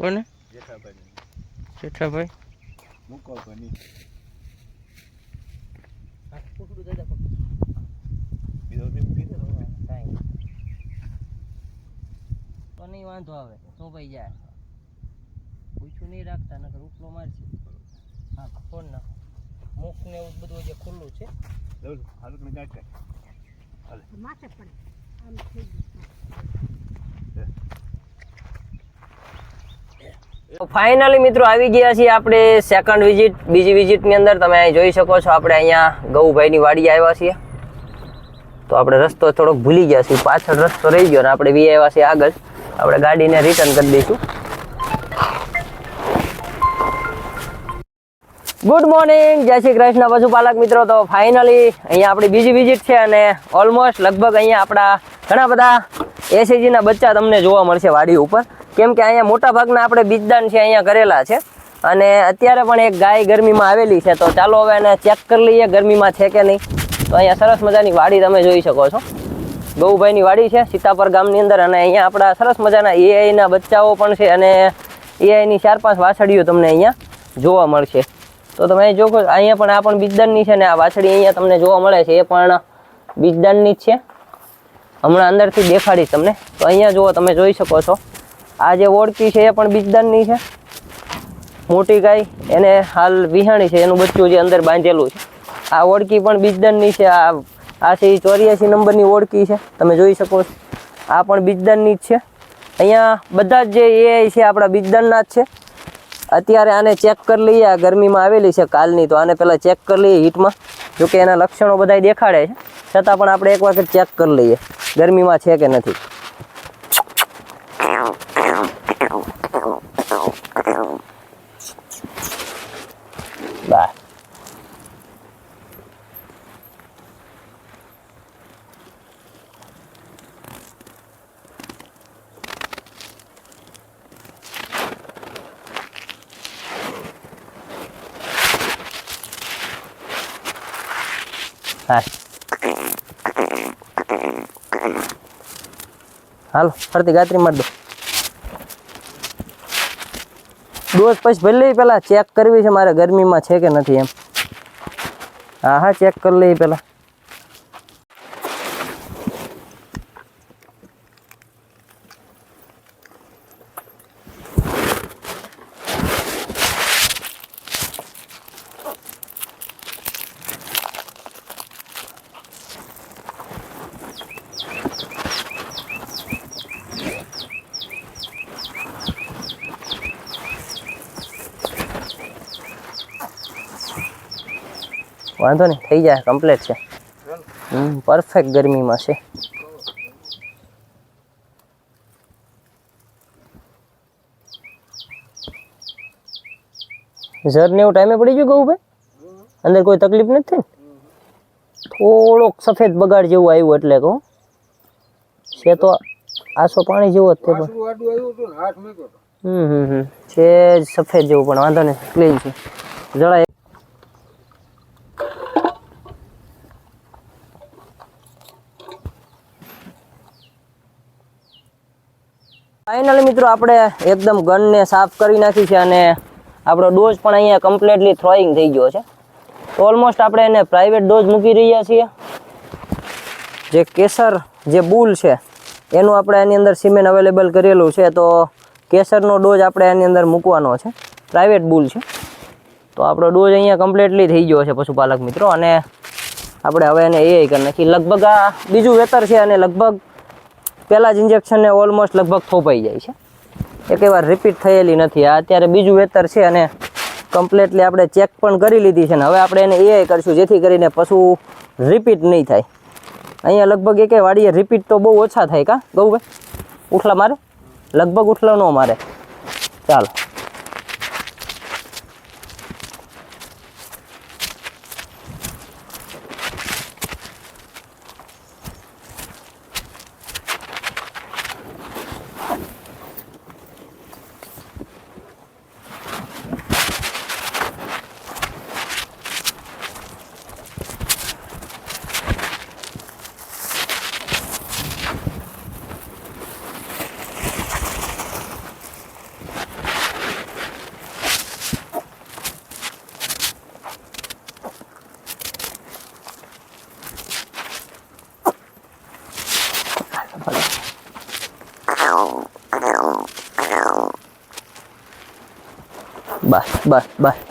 કોને? જેઠાભાઈ. જેઠાભાઈ. મૂકો બની તો નહીં વાંધો આવે તો ભાઈ જાય. પૂછ્યું નહીં રાખતા નકર ઉપલો મારશે. હા ફોન નાખો. મુખ ને એવું બધું જે ખુલ્લું છે. હાલે. માથે પડે આમ થઈ ગયું ફાઇનલી મિત્રો આવી ગયા છીએ આપણે સેકન્ડ વિઝિટ બીજી વિઝિટની અંદર. તમે જોઈ શકો છો આપણે અહીંયા ગૌભાઈની વાડી આવ્યા છીએ. તો આપણે રસ્તો થોડોક ભૂલી ગયા છીએ. પાછળ રસ્તો રહી ગયો ને આપણે વી આવ્યા છીએ આગળ. આપણે ગાડીને રિટર્ન કરી દઈશું. ગુડ મોર્નિંગ જય શ્રી કૃષ્ણ પશુપાલક મિત્રો. તો ફાઇનલી અહીંયા આપણી બીજી વિઝિટ છે અને ઓલમોસ્ટ લગભગ અહીંયા આપણા ઘણા બધા એસીજીના બચ્ચા તમને જોવા મળશે વાડી ઉપર. કેમ કે અહીંયા મોટા ભાગના આપણે બીજદાન છે અહીંયા કરેલા છે. અને અત્યારે પણ એક ગાય ગરમીમાં આવેલી છે, તો ચાલો હવે એને ચેક કરી લઈએ ગરમીમાં છે કે નહીં. તો અહીંયા સરસ મજાની વાડી તમે જોઈ શકો છો. ગૌભાઈની વાડી છે, સીતાપર ગામની અંદર, અને અહીંયા આપણા સરસ મજાના એઆઈના બચ્ચાઓ પણ છે, અને એઆઈની ચાર પાંચ વાછડીઓ તમને અહીંયા જોવા મળશે. તો તમે અહીં જોવો અહીંયા પણ આ પણ બીજદાનની છે ને આ વાછડી અહીંયા તમને જોવા મળે છે, એ પણ બીજદાનની જ છે. હમણાં અંદરથી દેખાડીશ તમને. તો અહીંયા જુઓ, તમે જોઈ શકો છો. આ જે ઓળકી છે એ પણ બીજદાનની છે. મોટી ગાય, એને હાલ વિહાણી છે, એનું બચ્ચું જે અંદર બાંધેલું છે. આ ઓળકી પણ બીજદાનની છે, આ આ છે એ ચોર્યાસી નંબરની ઓળકી છે, તમે જોઈ શકો છો. આ પણ બીજદાનની જ છે. અહીંયા બધા જ જે એ છે, આપણા બીજદાનના જ છે. અત્યારે આને ચેક કરી લઈએ, આ ગરમીમાં આવેલી છે કાલની, તો આને પહેલાં ચેક કરી લઈએ હીટમાં, જોકે એના લક્ષણો બધા દેખાડે છે. છતાં પણ આપણે એક વખત ચેક કરી લઈએ, ગરમીમાં છે કે નથી. હા હાલો, ફરતી ગાતરી મારી દો. ડોઝ પછી ભલે પેલા ચેક કરવી છે મારે ગરમીમાં છે કે નથી એમ. હા હા ચેક કરી લઈએ પેલા વાંધો નહીં થઈ જાય કમ્પ્લીટ છે. હમ પરફેક્ટ ગરમીમાં છે. ઝર ને એવું ટાઈમે પડી ગયું કહું ભાઈ અંદર કોઈ તકલીફ નથી થોડોક સફેદ બગાડ જેવું આવ્યું એટલે કહું. છે તો આસો પાણી જેવો જ તે પણ. હમ હમ હમ. છે જ સફેદ જેવું પણ વાંધો નહીં ક્લીન છે. જરા ફાઇનલી મિત્રો, આપણે એકદમ ગનને સાફ કરી નાખી છે અને આપણો ડોઝ પણ અહીંયા કમ્પ્લીટલી થ્રોઈંગ થઈ ગયો છે. તો ઓલમોસ્ટ આપણે એને પ્રાઇવેટ ડોઝ મૂકી રહ્યા છીએ. જે કેસર, જે બુલ છે, એનું આપણે એની અંદર સિમેન્ટ અવેલેબલ કરેલું છે, તો કેસરનો ડોઝ આપણે એની અંદર મૂકવાનો છે. પ્રાઇવેટ બુલ છે. તો આપણો ડોઝ અહીંયા કમ્પ્લીટલી થઈ ગયો છે, પશુપાલક મિત્રો, અને આપણે હવે એને એ કરી નાખી લગભગ આ બીજું વેતર છે અને લગભગ પહેલાં જ ઇન્જેક્શનને ઓલમોસ્ટ લગભગ થોપાઈ જાય છે. એક વાર રિપીટ થયેલી નથી. આ અત્યારે બીજું વેતર છે અને કમ્પ્લેટલી આપણે ચેક પણ કરી લીધી છે ને હવે આપણે એને એ કરશું, જેથી કરીને પશુ રિપીટ નહીં થાય. અહીંયા લગભગ એકે વાડીએ રિપીટ તો બહુ ઓછા થાય કા? ગૌભાઈ, ઉઠલા મારે? લગભગ ઉઠલા ન મારે. ચાલો. বাহ বাহ বাহ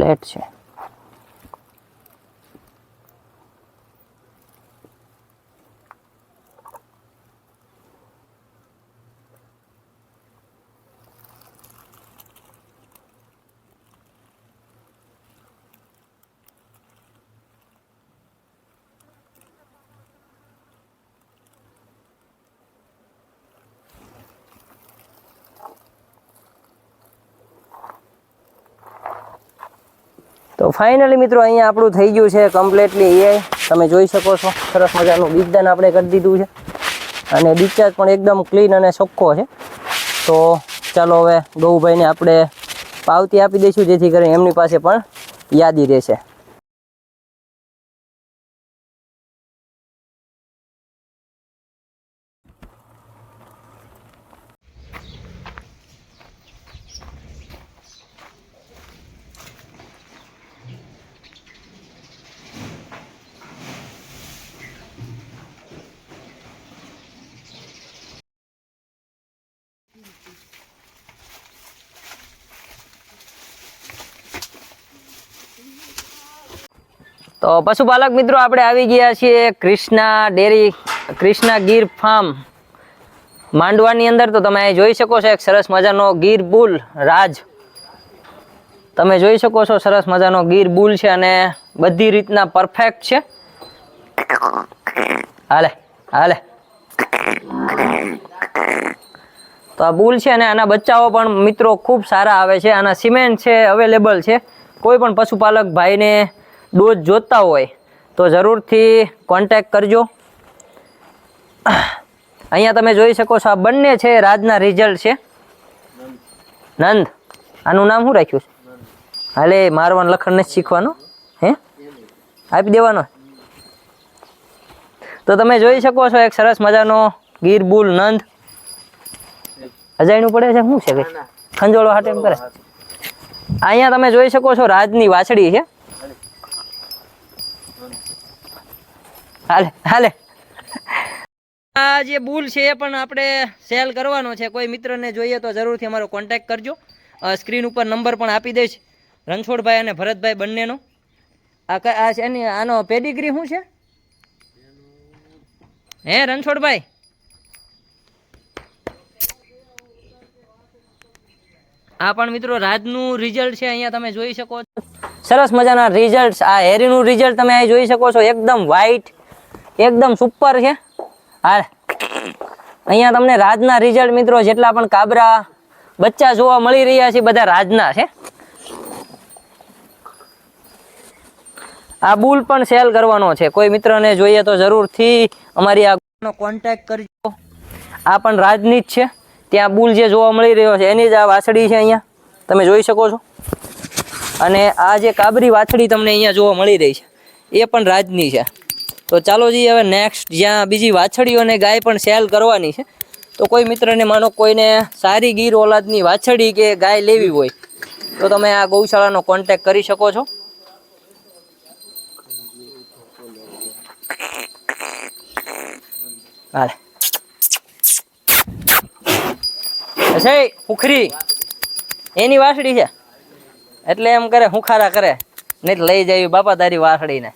કમ્પ્લેટ છે. તો ફાઇનલી મિત્રો અહીંયા આપણું થઈ ગયું છે કમ્પ્લીટલી એઆઈ તમે જોઈ શકો છો, સરસ મજાનું બીજદાન આપણે કરી દીધું છે. અને ડિસ્ચાર્જ પણ એકદમ ક્લીન અને ચોખ્ખો છે. તો ચાલો હવે ગૌભાઈને આપણે પાવતી આપી દઈશું, જેથી કરીને એમની પાસે પણ યાદી રહેશે. તો પશુપાલક મિત્રો, આપણે આવી ગયા છીએ કૃષ્ણા ડેરી, કૃષ્ણા ગીર ફાર્મ. માંડવાની અંદર તો તમે અહીં જોઈ શકો છો એક સરસ મજાનો ગીર બુલ રાજ. તમે જોઈ શકો છો સરસ મજાનો ગીર બુલ છે અને બધી રીતના પરફેક્ટ છે. હાલે હાલે. તો આ બુલ છે અને આના બચ્ચાઓ પણ મિત્રો ખૂબ સારા આવે છે. આના સિમેન્ટ છે અવેલેબલ છે. કોઈ પણ પશુપાલક ભાઈને ડોઝ જોતા હોય તો જરૂરથી કોન્ટેક કરજો. અહીંયા તમે જોઈ શકો છો આ બંને છે રાજના રિઝલ્ટ છે. નંદ આનું નામ શું રાખ્યું છે? હાલે મારવાનું લખણ નથી શીખવાનું હે? આપી દેવાનો. તો તમે જોઈ શકો છો એક સરસ મજાનો ગીર બુલ નંદ. અજાણ્યું પડે છે? શું છે કઈ? ખંજોળો હાટ એમ કરે. અહીંયા તમે જોઈ શકો છો રાજની વાછડી છે. હાલે હાલે. આ જે બુલ છે એ પણ આપણે સેલ કરવાનો છે. કોઈ મિત્રને જોઈએ તો જરૂરથી અમારો કોન્ટેક્ટ કરજો. સ્ક્રીન ઉપર નંબર પણ આપી દઈશ. રણછોડભાઈ અને ભરતભાઈ બંનેનો. આ ક- આ છે એની આનો પેડિગ્રી શું છે? હે રણછોડભાઈ? આ પણ મિત્રો રાજનું રિઝલ્ટ છે અહીંયા તમે જોઈ શકો છો. સરસ મજાના રિઝલ્ટ આ હેરીનું રિઝલ્ટ તમે અહીં જોઈ શકો છો. એકદમ વ્હાઈટ એકદમ સુપર છે. હા અહીંયા તમને રાજના રિઝલ્ટ મિત્રો જેટલા પણ કાબરા બચ્ચા જોવા મળી રહ્યા છે બધા રાજના છે. આ બુલ પણ સેલ કરવાનો છે. કોઈ મિત્રને જોઈએ તો જરૂરથી અમારી આ કોન્ટેક્ટ કરજો. આ પણ રાજની જ છે. ત્યાં બુલ જે જોવા મળી રહ્યો છે, એની જ આ વાછડી છે અહીંયા. તમે જોઈ શકો છો. અને આ જે કાબરી વાછડી તમને અહીંયા જોવા મળી રહી છે, એ પણ રાજની છે. તો ચાલો જી હવે નેક્સ્ટ જ્યાં બીજી વાછડીઓને ગાય પણ સેલ કરવાની છે. તો કોઈ મિત્રને માનો કોઈને સારી ગીર ઓલાદની વાછડી કે ગાય લેવી હોય, તો તમે આ ગૌશાળાનો કોન્ટેક્ટ કરી શકો છો. હાલે. છે ઉખરી. એની વાસળી છે. એટલે એમ કરે, હુંખારા કરે. નહીં લઈ જાય બાપા તારી વાસળીને.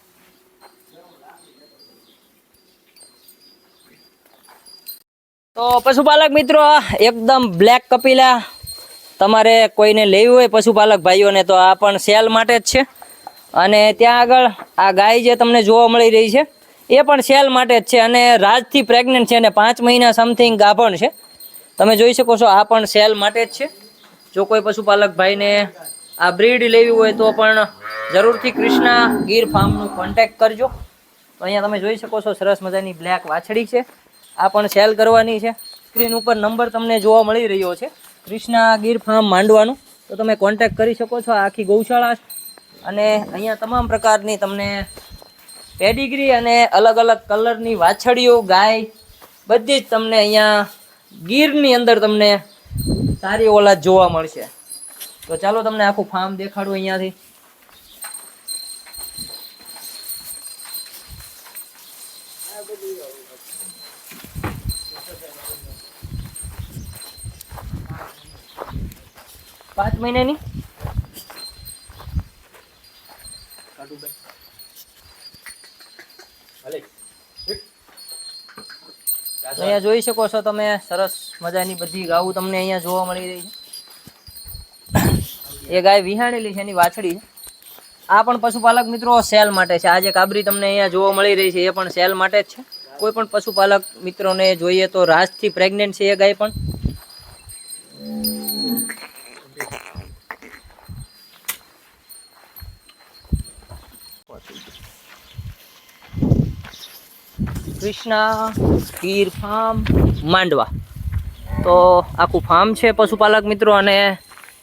તો પશુપાલક મિત્રો, એકદમ બ્લેક કપિલા. તમારે કોઈને લેવી હોય પશુપાલક ભાઈઓને તો આ પણ સેલ માટે જ છે. અને ત્યાં આગળ આ ગાય જે તમને જોવા મળી રહી છે, એ પણ સેલ માટે જ છે. અને રાજથી પ્રેગ્નન્ટ છે અને પાંચ મહિના સમથિંગ ગાભણ છે. તમે જોઈ શકો છો, આ પણ સેલ માટે જ છે. જો કોઈ પશુપાલક ભાઈને આ બ્રીડ લેવી હોય તો પણ જરૂરથી કૃષ્ણા ગીર ફાર્મનું કોન્ટેક્ટ કરજો. તો અહીંયા તમે જોઈ શકો છો, સરસ મજાની બ્લેક વાછડી છે. આ પણ સેલ કરવાની છે. સ્ક્રીન ઉપર નંબર તમને જોવા મળી રહ્યો છે. કૃષ્ણા ગીર ફાર્મ માંડવાનું. તો તમે કોન્ટેક્ટ કરી શકો છો આખી ગૌશાળા. અને અહીંયા તમામ પ્રકારની તમને પેડિગ્રી અને અલગ અલગ કલરની વાછડીઓ, ગાય, બધી જ તમને અહીંયા ગીરની અંદર તમને સારી ઓલાદ જોવા મળશે. તો ચાલો તમને આખું ફાર્મ દેખાડું અહીંયાથી. પાંચ મહિનાની? અહીંયા જોઈ શકો છો તમે, સરસ મજાની બધી ગાવું તમને અહીંયા જોવા મળી રહી છે. એ ગાય વિહાણેલી છે, એની વાછડી આ પણ પશુપાલક મિત્રો સેલ માટે છે. આ જે કાબરી તમને અહીંયા જોવા મળી રહી છે, એ પણ સેલ માટે જ છે. કોઈ પણ પશુપાલક મિત્રોને જોઈએ તો રાજથી પ્રેગ્નેન્ટ છે એ ગાય પણ. કૃષ્ણા ગીર ફાર્મ માંડવા. તો આખું ફાર્મ છે પશુપાલક મિત્રો અને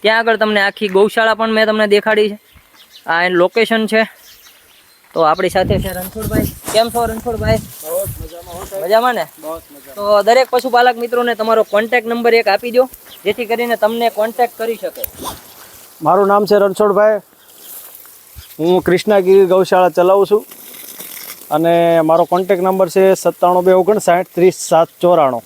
ત્યાં આગળ તમને આખી ગૌશાળા પણ મેં તમને દેખાડી છે. આ એનું લોકેશન છે. તો આપણી સાથે છે રણછોડભાઈ. કેમ છો રણછોડભાઈ? મજામાં ને? તો દરેક પશુપાલક મિત્રોને તમારો કોન્ટેક્ટ નંબર એક આપી દો જેથી કરીને તમને કોન્ટેક્ટ કરી શકે. મારું નામ છે રણછોડભાઈ. હું કૃષ્ણાગીરી ગૌશાળા ચલાવું છું. અને મારો કોન્ટેક નંબર છે સત્તાણું બે ઓગણસાઠ ત્રીસ સાત ચોરાણું.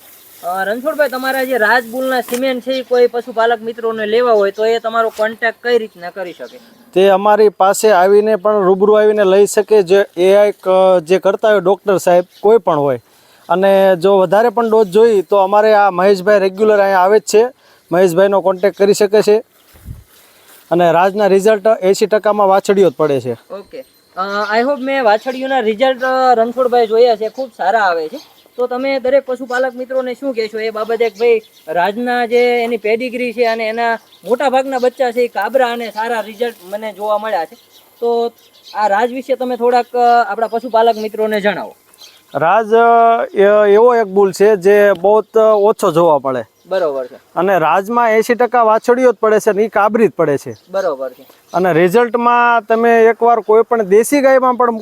રણછોડભાઈ તમારા જે રાજબુલના સિમેન્ટ છે એ કોઈ પશુપાલક મિત્રોને લેવા હોય તો એ તમારો કોન્ટેક્ટ કઈ રીતના કરી શકે? તે અમારી પાસે આવીને પણ રૂબરૂ આવીને લઈ શકે જે એ જે કરતા હોય ડૉક્ટર સાહેબ કોઈ પણ હોય. અને જો વધારે પણ ડોઝ જોઈ તો અમારે આ મહેશભાઈ રેગ્યુલર અહીંયા આવે જ છે. મહેશભાઈનો કોન્ટેક કરી શકે છે. અને રાજના રિઝલ્ટ એંસી ટકામાં વાછડીઓ જ પડે છે. ઓકે. આઈ હોપ મેં વાછડીઓના રિઝલ્ટ રણછોડભાઈ જોયા છે. ખૂબ સારા આવે છે. તો તમે દરેક પશુપાલક મિત્રોને શું કહેશો? એ બાબતે ભાઈ રાજના જે એની પેડિગ્રી છે અને એના મોટા ભાગના બચ્ચા છે એ કાબરા અને સારા રિઝલ્ટ મને જોવા મળ્યા છે. તો આ રાજ વિશે તમે થોડાક આપણા પશુપાલક મિત્રોને જણાવો. રાજ એવો એક બુલ છે જે બહુ ઓછો જોવા મળે બરોબર છે. અને રાજમાં એસી ટકા વાછડીઓ જ પડે છે અને એ કાબરી જ પડે છે. બરોબર છે. અને રિઝલ્ટમાં તમે એકવાર કોઈ પણ દેશી ગાયમાં પણ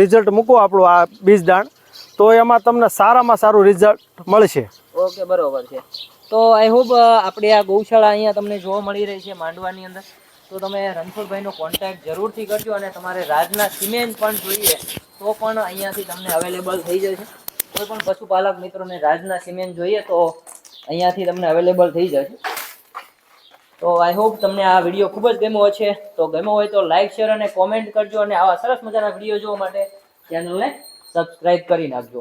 રિઝલ્ટ મૂકો આપણું આ બીજ દાણ તો એમાં તમને સારામાં સારું રિઝલ્ટ મળશે. ઓકે બરોબર છે. તો આઈ હોપ આપણી આ ગૌશાળા અહીંયા તમને જોવા મળી રહી છે માંડવાની અંદર. તો તમે રણછોડભાઈનો કોન્ટેક્ટ જરૂરથી કરજો અને તમારે રાજના સિમેન્ટ પણ જોઈએ તો પણ અહીંયાથી તમને અવેલેબલ થઈ જશે. કોઈ પણ પશુપાલક મિત્રોને રાજના સિમેન્ટ જોઈએ તો અહીંયાથી તમને અવેલેબલ થઈ જશે. તો આઈ હોપ તમને આ વીડિયો ખૂબ જ ગમ્યો છે તો ગમ્યો હોય તો લાઈક શેર અને કોમેન્ટ કરજો અને આવા સરસ મજાના વીડિયો જોવા માટે ચેનલને સબસ્ક્રાઈબ કરી નાખજો.